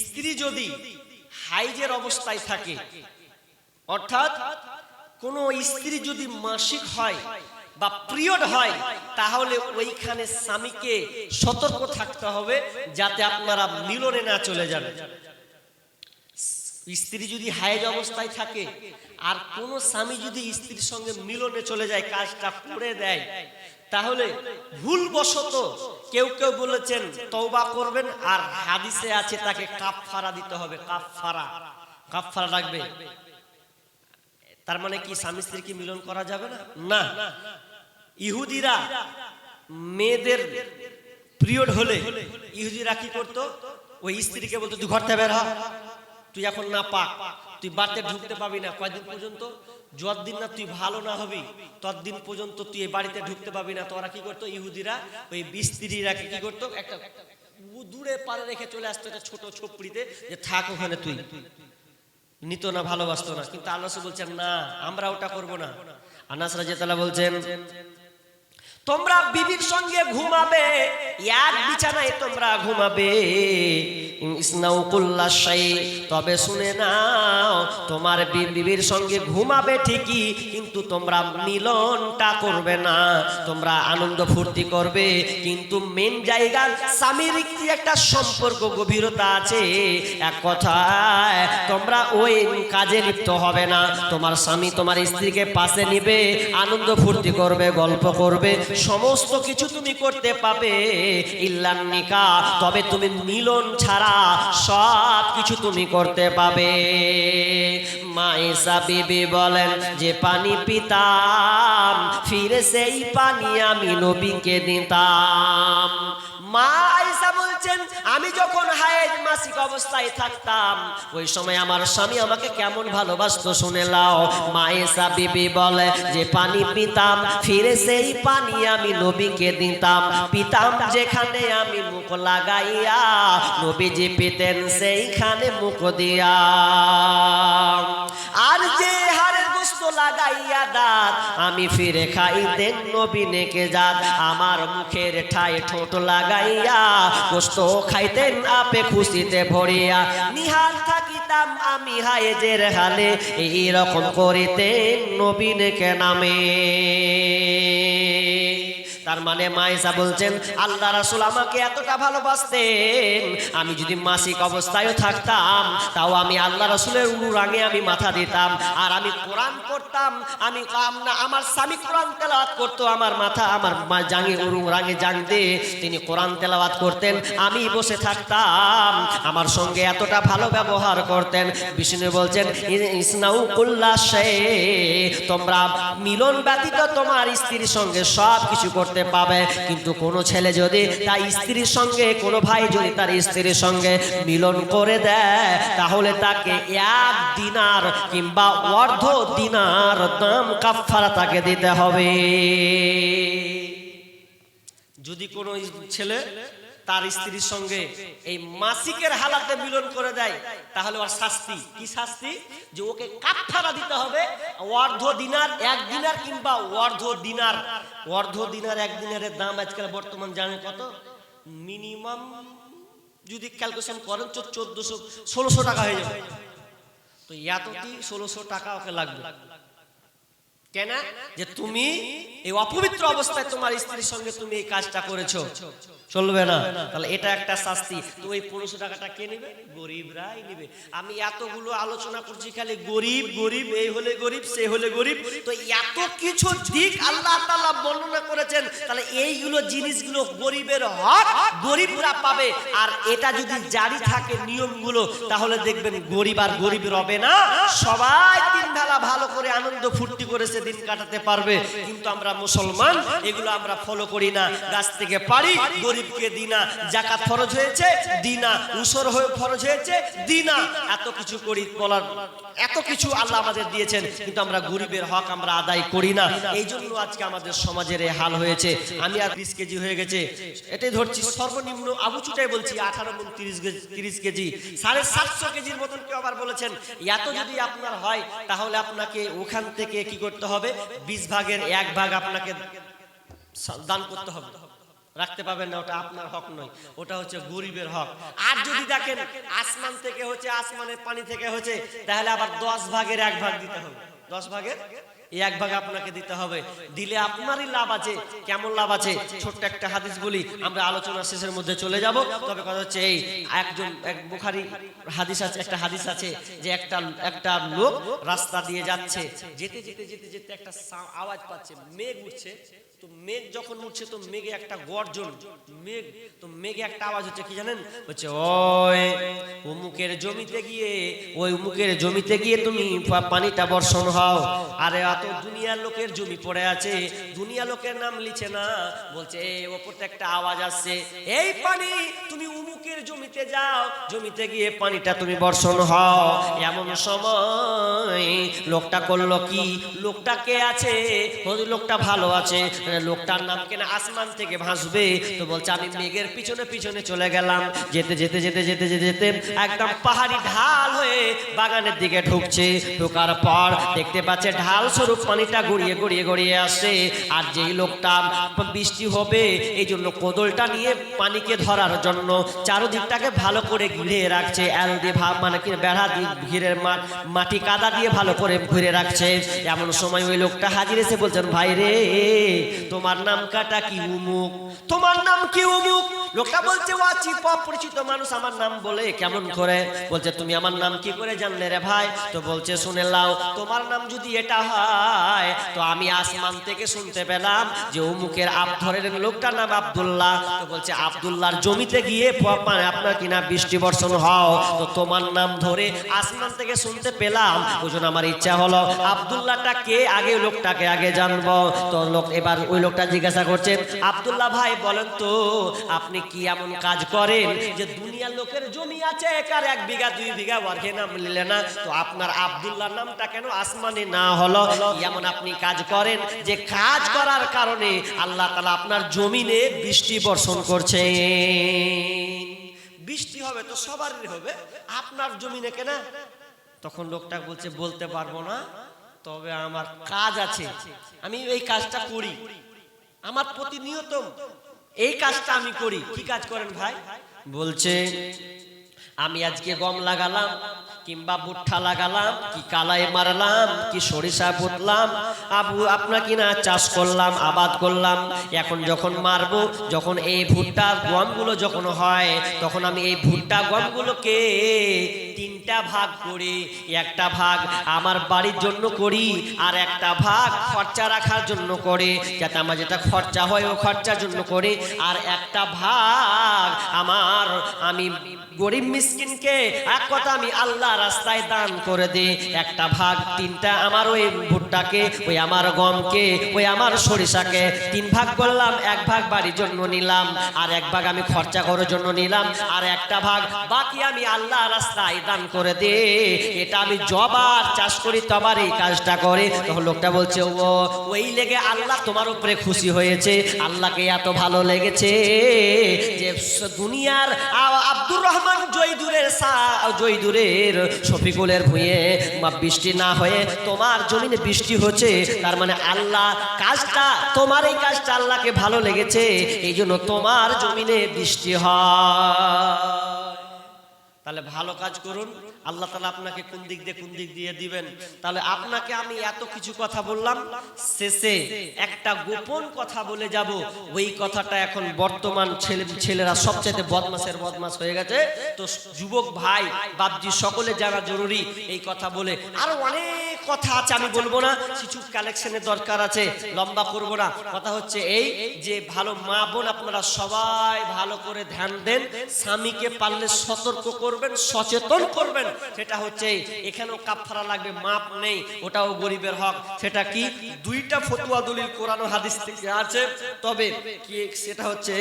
স্ত্রী যদি হাইজের অবস্থায় থাকে, অর্থাৎ কোন স্ত্রী যদি মাসিক হয় বা পিরিয়ড হয়, তাহলে ওইখানে স্বামীকে সতর্ক থাকতে হবে যাতে আপনারা মিলনে না চলে যান। স্ত্রী যদি হায়েজ অবস্থায় থাকে আর কোন স্বামী যদি স্ত্রীর সঙ্গে মিলনে চলে যায়, কাজটা করে দেয় তাহলে ভুলবশত কেউ কেউ বলেছেন, তওবা করবেন আর হাদিসে আছে তাকে কাফফারা দিতে হবে, কাফফারা। কাফফারা রাখবে তার মানে কি স্বামী স্ত্রী কি মিলন করা যাবে না? না। ইহুদিরা মেয়েদের পিরিয়ড হলে ইহুদিরা কি করতো? ওই স্ত্রীকে বলতো, তুই ঘর থেকে বের হ। তুই এখন না পাক। তুই বাড়িতে ঢুকতে পাবি না। কয়দিন পর্যন্ত? যতদিন না তুই ভালো না হবি ততদিন পর্যন্ত তুই এই বাড়িতে ঢুকতে পাবি না। তো ওরা কি করতো? ইহুদিরা, ওই বিস্ত্রীরা কি করতো? একটা দূরে পারে রেখে চলে আসতো একটা ছোট ছোপড়িতে যে থাক ওখানে তুই। নিত না, ভালোবাসতো না। কিন্তু আল্লাহ বলছেন, না, আমরা ওটা করব না। আনাস রাজিয়াল্লাহ বলছেন, তোমরা বিবির সঙ্গে ঘুমাবে এক বিছানায় তোমরা ঘুমাবে। তবে শুনে নাও, তোমার বিবির সঙ্গে ঘুমাবে ঠিকই, কিন্তু তোমরা মিলনটা করবে না। তোমরা আনন্দ ফুর্তি করবে, কিন্তু মেন জায়গা স্বামীর কি একটা সম্পর্ক, গভীরতা আছে? এক কথায়, তোমরা ওই কাজে লিপ্ত হবে না। তোমার স্বামী তোমার স্ত্রীকে পাশে নিবে, আনন্দ ফুর্তি করবে, গল্প করবে, সমস্ত কিছু তুমি করতে পাবে। ইল্লান নিকা তবে তুমি মিলন ছাড়া সব কিছু তুমি করতে পাবে। মাইসা বিবি বলেন যে, পানি পিতাম, ফিরে সেই পানি আমি নবীকে দিতাম। মা বলছেন আমি যখন হায়েজ মাসিক অবস্থায় থাকতাম, ওই সময় আমার স্বামী আমাকে কেমন ভালোবাসতো শুনে লাও। মায়েসা বিবি বলে, যে পানি পিতাম, ফিরে সেই পানি আমি নবীকে দিতাম। পিতাম যেখানে আমি মুখ লাগাইয়া, নবীজি পিতেন সেইখানে মুখ দিয়া। আর যে লাগাইয়া দাঁত। আমি ফিরে খাইতেন নবী নেকে যাত আমার মুখের ঠাই ঠোঁট লাগাইয়া গোস্ত খাইতেন আপে খুশিতে ভরিয়া। নিহাল থাকিতাম আমি হায়েজের হালে। এই রকম করিতেন নবী কে নামে। তার মানে মায়েসা বলছেন, আল্লাহ রাসুল আমাকে এতটা ভালোবাসতেন। আমি যদি মাসিক অবস্থায়ও থাকতাম, তাও আমি আল্লাহ রাসুলের উরু রাঙে আমি মাথা দিতাম। আর আমি কোরআন পড়তাম, আমি আমার স্বামী কোরআন তেলাওয়াত করতো, আমার মাথা আমার জাঙে উরু রাঙে জাং তিনি কোরআন তেলাওয়াত করতেন, আমি বসে থাকতাম। আমার সঙ্গে এতটা ভালো ব্যবহার করতেন। বিষ্ণু বলছেন ইসনাউ কুল্লা তোমরা মিলন ব্যতীত তোমার স্ত্রীর সঙ্গে সব কিছু করতে পাবে। কিন্তু কোনো ছেলে যদি তার স্ত্রীর সঙ্গে, কোনো ভাই যদি তার স্ত্রীর সঙ্গে মিলন করে দেয়, তাহলে তাকে এক দিনার কিংবা অর্ধ দিনার দাম কাফারা তাকে দিতে হবে। যদি কোনো ছেলে তার স্ত্রীর সঙ্গে এই মাসিকের হালাতে মিলন করে দেয়, তাহলে ওর শাস্তি। কি শাস্তি? যে ওকে কাফারা দিতে হবে, অর্ধ দিনার এক দিনার কিংবা অর্ধ দিনার। অর্ধ দিনার এক দিনারের দাম আজকাল বর্তমান জানে কত? মিনিমাম যদি ক্যালকুলেশন করেন চোদ্দশো, ষোলোশো টাকা হয়ে যাবে। তো এতটি ষোলোশো টাকা ওকে লাগবে। কেন? যে তুমি এই অপবিত্র অবস্থায় তোমার স্ত্রীর সঙ্গে তুমি এই কাজটা করেছ। চলবে না। তাহলে এটা একটা শাস্তি। তো ওই পনেরোশো টাকাটা কে নেবে? গরিবরাই নেবে। আমি এতগুলো আলোচনা করছি, খালি গরিব গরিব এই হলে গরিব, সে হলে গরিব। তো এত কিছু দিক আল্লাহ তাআলা বর্ণনা করেছেন। তাহলে এইগুলো জিনিসগুলো গরিবের হক? গরিবরা পাবে। আর এটা যদি জারি থাকে নিয়মগুলো, তাহলে দেখবেন গরিব আর গরিব রবে না। সবাই তিন বেলা ভালো করে আনন্দ ফুর্তি করে সে দিন কাটাতে পারবে। কিন্তু আমরা মুসলমান, এগুলো আমরা ফলো করি না। গাছ থেকে পারি গরিবকে দিনা। জাকাত ফরজ হয়েছে, দিনা। উসর হয়ে ফরজ হয়েছে, দিনা। এত কিছু করি বলার, এত কিছু আল্লাহ আমাদের দিয়েছেন, কিন্তু আমরা গরিবের হক আমরা আদায় করি না। এই জন্য আজকে আমাদের সমাজের এই হাল হয়েছে। আমি আর বিশ কেজি হয়ে গেছে। এটাই ধরছি সর্বনিম্ন আবুচুটাই বলছি, আঠারো মন তিরিশ তিরিশ কেজি, সাড়ে সাতশো কেজির মতন কেউ আবার বলেছেন, এত যদি আপনার হয়, তাহলে আপনাকে ওখান থেকে কি করতে হবে? বিশ ভাগের এক ভাগ আপনাকে দান করতে হবে। রাখতে পাবেন না, ওটা আপনার হক নয়, ওটা হচ্ছে গরিবের হক। আর যদি দেখেন, আসমান থেকে হচ্ছে, আসমানের পানি থেকে হচ্ছে, তাহলে আবার দশ ভাগের এক ভাগ দিতে হবে। দশ ভাগের? এক ভাগ আপনাকে দিতে হবে। দিলে আপনারই লাভ আছে। কেমন লাভ আছে? ছোট্ট একটা হাদিস বলি। আমরা আলোচনা শেষের মধ্যে চলে যাব। তবে কথা হচ্ছে এই, একজন, এক বুখারি হাদিস আছে, একটা হাদিস আছে যে একটা একটা লোক রাস্তা দিয়ে যাচ্ছে। যেতে যেতে যেতে যেতে একটা আওয়াজ পাচ্ছে। মেঘ উঠছে। তো মেঘ যখন উঠছে, তো মেঘে একটা গর্জন। মেঘ, তো মেঘে একটা আওয়াজ হচ্ছে কি জানেন? হচ্ছে, ওই উমুকের জমিতে গিয়ে, ওই উমুকের জমিতে গিয়ে তুমি পানিটা বর্ষণ হও। আরে এত দুনিয়ার লোকের জমি পড়ে আছে দুনিয়া লোকের নাম লিখে না। বলছে এই ওপরতে একটা আওয়াজ আসছে। এই পানি তুমি উমুকের জমিতে যাও, জমিতে গিয়ে পানিটা তুমি বর্ষণ হও। এমন সময় লোকটা করল কি? লোকটা কে আছে? লোকটা ভালো আছে। লোকটার নাম কেনা আসমান থেকে ভাসবে? তো বলছে, আমি মেঘের পিছনে পিছনে চলে গেলাম। যেতে যেতে যেতে যেতে যেতে যেতে একদম পাহাড়ি ঢাল হয়ে বাগানের দিকে ঢুকছে। ঢোকার পর দেখতে পাচ্ছে ঢাল স্বরূপ পানিটা গড়িয়ে গড়িয়ে গড়িয়ে আসছে। আর যেই লোকটা বৃষ্টি হবে এই জন্য কোদলটা নিয়ে পানিকে ধরার জন্য চারদিকটাকে ভালো করে ঘিরে রাখছে। এল দিয়ে ভাব মানে কি? বেড়া দিয়ে ঘিরে মাটি কাদা দিয়ে ভালো করে ঘিরে রাখছে। এমন সময় ওই লোকটা হাজির এসে বলছেন, ভাই রে, তোমার নাম কাটা কি উমুক? তোমার নাম কি উমুক? লোকটা বলছে ওয়াচি পরিচিত মানুষ, আমার নাম বলে কেমন করে? বলছে, তুমি আমার নাম কি করে জানলে রে ভাই? তো বলছে, শুনে লাও তোমার নাম যদি এটা হয়, তো আমি আসমান থেকে শুনতে পেলাম যে অমুকের আবধরের লোকটার নাম আব্দুল্লাহ। তো বলছে, আব্দুল্লাহর জমিতে গিয়ে প- পা- আপনার কিনা বৃষ্টি বর্ষণ হও? তো তোমার নাম ধরে আসমান থেকে শুনতে পেলাম। ওই জন্য আমার ইচ্ছা হলো, আব্দুল্লাহটা কে? আগে লোকটাকে আগে জানব। তো লোক এবার ওই লোকটা জিজ্ঞাসা করছে, আব্দুল্লাহ ভাই, বলেন তো, আপনি কি এমন কাজ করেন যে দুনিয়ার লোকের জমি আছে কার এক বিঘা, দুই বিঘা ওয়ার্কে নাম নিলে না? তো আপনার আব্দুল্লাহ নামটা কেন আসমানে না হলো? এমন আপনি কাজ করেন যে কাজ করার কারণে আল্লাহ তালা আপনার জমিনে বৃষ্টি বর্ষণ করছে। বৃষ্টি হবে তো সবারই হবে, আপনার জমিনে কেনা? তখন লোকটা বলছে, বলতে পারব না, তবে আমার কাজ আছে, আমি এই কাজটা করি। আমার প্রতিনিয়ত এই কাজটা আমি করি। কি কাজ করেন ভাই? বলছে, আমি আজকে গম লাগালাম কিংবা ভুট্টা লাগালাম, কি কালাই মারলাম, কি সরিষা পুতলাম, আবু আপনা কিনা চাষ করলাম, আবাদ করলাম, এখন যখন মারবো, যখন এই ভুট্টা গমগুলো যখন হয়, তখন আমি এই ভুট্টা গমগুলোকে তিনটা ভাগ করি, একটা ভাগ আমার বাড়ির জন্য করি আর একটা ভাগ খরচা রাখার জন্য করে। যাতে আমার যেটা খরচা হয় ও খরচার জন্য করে। আর একটা ভাগ আমার, আমি গরিব মিসকিনকে এক কথা আমি আল্লাহ রাস্তায় দান করে দিই একটা ভাগ তিনটা আমার ওই ভুট্টাকে, ওই আমার গমকে, ওই আমার সরিষাকে। তিন ভাগ করলাম, এক ভাগ বাড়ির জন্য নিলাম। আর এক ভাগ আমি খরচা করার জন্য নিলাম। আর একটা ভাগ বাকি আমি আল্লাহ রাস্তায় দান করে দে। এটা আমি জবার চাষ করি, তবার এই কাজটা করে। তখন লোকটা বলছে, ও, ওই লেগে আল্লাহ তোমার উপরে খুশি হয়েছে। আল্লাহকে এত ভালো লেগেছে যে দুনিয়ার আব্দুর রহমান জয়দুরের সা- জয়দুরের শফিকুলের ভুঁয়ে বা বৃষ্টি না হয়ে তোমার জমিনে বৃষ্টি হচ্ছে। তার মানে আল্লাহ কাজটা, তোমার এই কাজটা আল্লাহকে ভালো লেগেছে। এই জন্য তোমার জমিনে বৃষ্টি হয়। তাহলে ভালো কাজ করুন। আল্লাহ তালা আপনাকে কোন দিক দিয়ে কোন দিক দিয়ে দিবেন? তাহলে আপনাকে আমি এত কিছু কথা বললাম, শেষে একটা গোপন কথা বলে যাব। ওই কথাটা এখন বর্তমান ছেলে ছেলেরা সবচেয়ে বদমাসের বদমাস হয়ে গেছে। তো যুবক ভাই, বাপজি, সকলে জানা জরুরি এই কথা বলে। আরও অনেক কথা আছে, আমি বলব না, কিছু কালেকশনের দরকার আছে, লম্বা করব না। কথা হচ্ছে এই যে ভালো মা বোন আপনারা সবাই ভালো করে ধ্যান দেন, স্বামীকে পারলে সতর্ক করবেন, সচেতন করবেন। সেটা হচ্ছে এখানেও কাপড়া লাগবে, মাপ নেই, ওটাও গরিবের হক। সেটা কি? দুইটা ফতুয়া দলিল কোরআন হাদিস থেকে আছে। তবে কি সেটা হচ্ছে